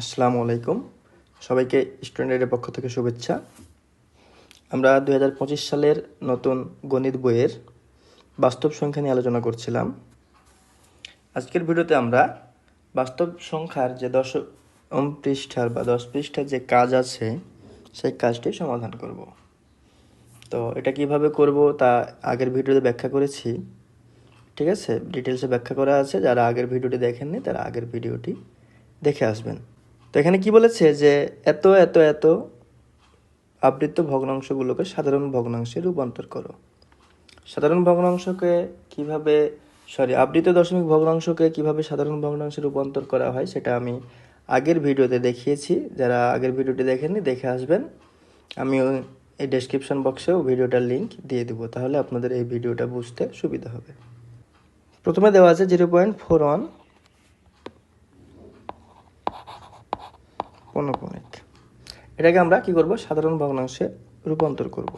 আসসালামু আলাইকুম। সবাইকে স্টুডেন্টের পক্ষ থেকে শুভেচ্ছা। আমরা দু হাজার পঁচিশ সালের নতুন গণিত বইয়ের বাস্তব সংখ্যা নিয়ে আলোচনা করছিলাম। আজকের ভিডিওতে আমরা বাস্তব সংখ্যার যে দশম পৃষ্ঠার বা দশ পৃষ্ঠার যে কাজ আছে, সেই কাজটি সমাধান করব। তো এটা কীভাবে করব তা আগের ভিডিওতে ব্যাখ্যা করেছি। ঠিক আছে? ডিটেলসে ব্যাখ্যা করা আছে। যারা আগের ভিডিওটি দেখেননি, তারা আগের ভিডিওটি দেখে আসবেন। তো এখানে কি বলেছে যে এত এত এত আবৃত ভগ্নাংশগুলোকে সাধারণ ভগ্নাংশে রূপান্তর করো। সাধারণ ভগ্নাংশকে কীভাবে সরি আবৃত দশমিক ভগ্নাংশকে কীভাবে সাধারণ ভগ্নাংশে রূপান্তর করা হয় সেটা আমি আগের ভিডিওতে দেখিয়েছি। যারা আগের ভিডিওটি দেখেননি, দেখে আসবেন। আমি এই ডেসক্রিপশন বক্সেও ভিডিওটার লিঙ্ক দিয়ে দেবো, তাহলে আপনাদের এই ভিডিওটা বুঝতে সুবিধা হবে। প্রথমে দেওয়া আছে জিরো পয়েন্ট ফোর ওয়ান পৌনপুণিক এটাকে আমরা কি করব? সাধারণ ভগ্নাংশে রূপান্তর করব।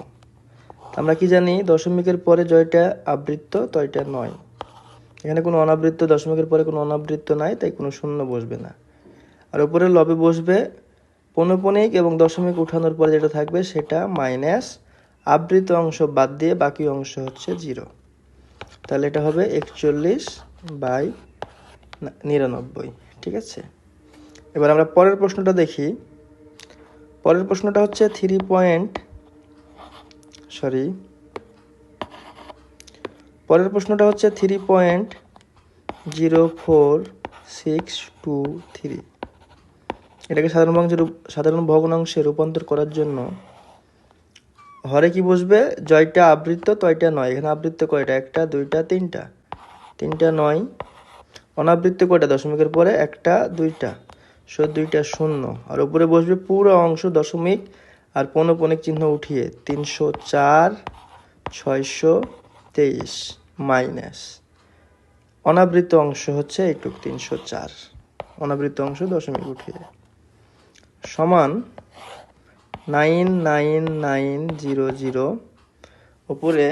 আমরা কি জানি, দশমিকের পরে জয়টা আবৃত্ত, তয়টা নয়। এখানে কোনো অনাবৃত্ত, দশমিকের পরে কোনো অনাবৃত্ত নাই, তাই কোনো শূন্য বসবে না। আর উপরে লবে বসবে পৌনপুণিক এবং দশমিক উঠানোর পরে যেটা থাকবে, সেটা মাইনাস আবৃত অংশ বাদ দিয়ে বাকি অংশ হচ্ছে জিরো। তাহলে এটা হবে একচল্লিশ বাই নিরানব্বই, ঠিক আছে? এবার আমরা পরের প্রশ্নটা দেখি। পরের প্রশ্নটা হচ্ছে থ্রি পয়েন্ট সরি পরের প্রশ্নটা হচ্ছে three point zero four six two three এটাকে সাধারণ ভগ্নাংশে সাধারণ ভগ্নাংশে রূপান্তর করার জন্য হরে কি বসবে? জয়টা আবৃত্ত, তয়টা নয়। এখানে আবৃত্ত কয়টা? একটা, দুইটা, তিনটা। তিনটা নয়। অনাবৃত্ত কয়টা? দশমিকের পরে একটা, দুইটা। সো দুইটা শূন্য। আর উপরে বসবে পুরো অংশ দশমিক আর পৌনপণিক চিহ্ন উঠিয়ে তিনশো চার, ছয়শো তেইশ মাইনাস। অনাবৃত অংশ হচ্ছে এইটুক, তিনশো চার। অনাবৃত অংশ দশমিক উঠিয়ে। সমান nine nine nine zero zero. উপরে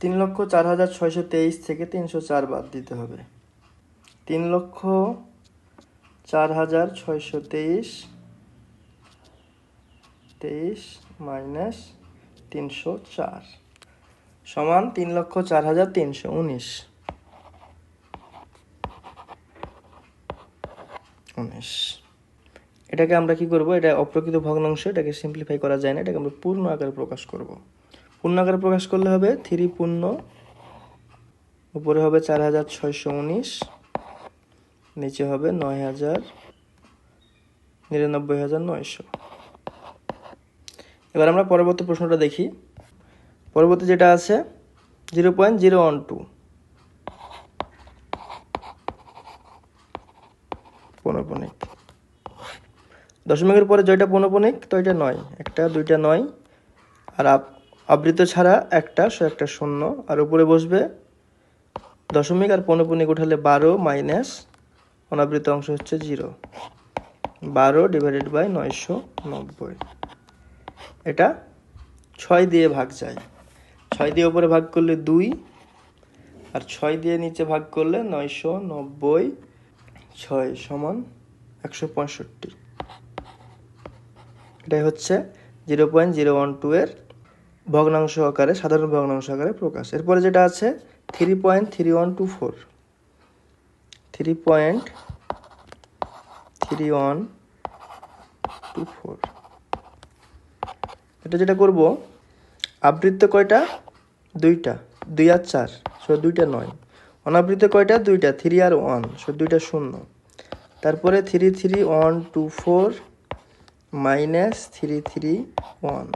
তিন লক্ষ চার হাজার ছয়শো তেইশ থেকে তিনশো চার বাদ দিতে হবে। তিন লক্ষ চার হাজার ছয়শো তেইশ তেইশ মাইনাস তিনশো চার, সমান তিন লক্ষ চার হাজার তিনশো উনিশ। উনিশ। এটাকে আমরা কি করব? এটা অপ্রকৃত ভগ্নাংশ, এটাকে সিম্পলিফাই করা যায় না, এটাকে আমরা পূর্ণ আকারে প্রকাশ করব। পূর্ণ আকারে প্রকাশ করলে হবে থ্রি পূর্ণ, উপরে হবে চার হাজার ছয়শো উনিশ নিচে হবে নয় হাজার নিরানব্বই হাজার নয়শো। এবার আমরা পরবর্তী প্রশ্নটা দেখি। পরবর্তী যেটা আছে, zero point zero one two. পৌনপুণিক দশমিকের পরে জয়টা পৌনপুণিক তো এটা নয়। একটা, দুইটা নয়। আর আব- আবৃত ছাড়া একটা, সো একটা শূন্য। আর উপরে বসবে দশমিক আর পৌনপুণিক উঠালে বারো মাইনাস অনাবৃত অংশ হচ্ছে জিরো। বারো ডিভাইডেড বাই নয়শো নব্বই। এটা ছয় দিয়ে ভাগ যায়। ছয় দিয়ে উপরে ভাগ করলে দুই, আর ছয় দিয়ে নিচে ভাগ করলে নয়শো নব্বই, ছয় সমান একশো পঁয়ষট্টি। এটাই হচ্ছে zero point zero one two এর ভগ্নাংশ আকারে, সাধারণ ভগ্নাংশ আকারে প্রকাশ। এরপরে যেটা আছে three point three one two four three point three one two four এটা যেটা করব, আবৃত্ত কয়টা? দুইটা। দুই আর চার, সো দুইটা নয়। অনাবৃত্ত কয়টা? দুইটা। থ্রি আর ওয়ান সো দুইটা শূন্য। তারপরে three three one two four minus three three one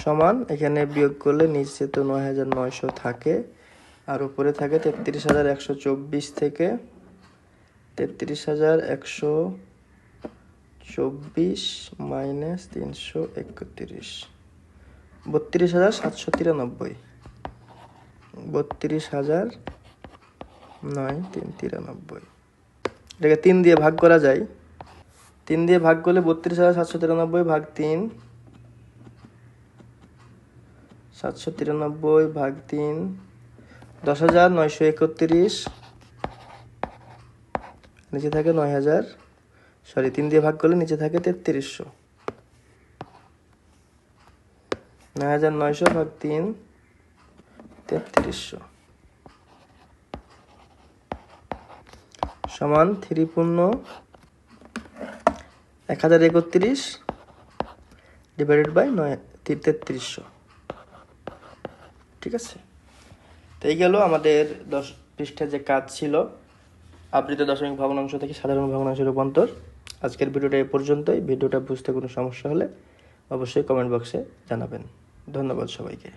সমান, এখানে বিয়োগ করলে নিচে তো নয় হাজার নয়শো থাকে। আর উপরে থাকে তেত্রিশ হাজার একশো চব্বিশ থেকে তেত্রিশ হাজার একশো চব্বিশ মাইনাস তিনশো একত্রিশ। বত্রিশ হাজার সাতশো তিরানব্বই। বত্রিশ হাজার নয় তিন তিরানব্বই। এটাকে তিন দিয়ে ভাগ করা যায়। তিন দিয়ে ভাগ করলে বত্রিশ হাজার সাতশো তিরানব্বই ভাগ তিন। সাতশো তিরানব্বই ভাগ তিন। দশ হাজার নয়শো একত্রিশ। নিচে থাকে নয় হাজার। সরি তিন দিয়ে ভাগ করলে নিচে থাকে তেত্রিশশো। নয় হাজার নয়শো ভাগ তিন, তেত্রিশশো। সমান থ্রি পূর্ণ এক হাজার একত্রিশ ডিভাইডেড বাই নয় তেত্রিশশো। ঠিক আছে? তো এই গেল আমাদের দশ পৃষ্ঠের যে কাজ ছিল। আবৃত দশমিক ভগ্নাংশ থেকে সাধারণ ভগ্নাংশের রূপান্তর। আজকের ভিডিওটা এ পর্যন্তই। ভিডিওটা বুঝতে কোনো সমস্যা হলে অবশ্যই কমেন্ট বক্সে জানাবেন। ধন্যবাদ সবাইকে।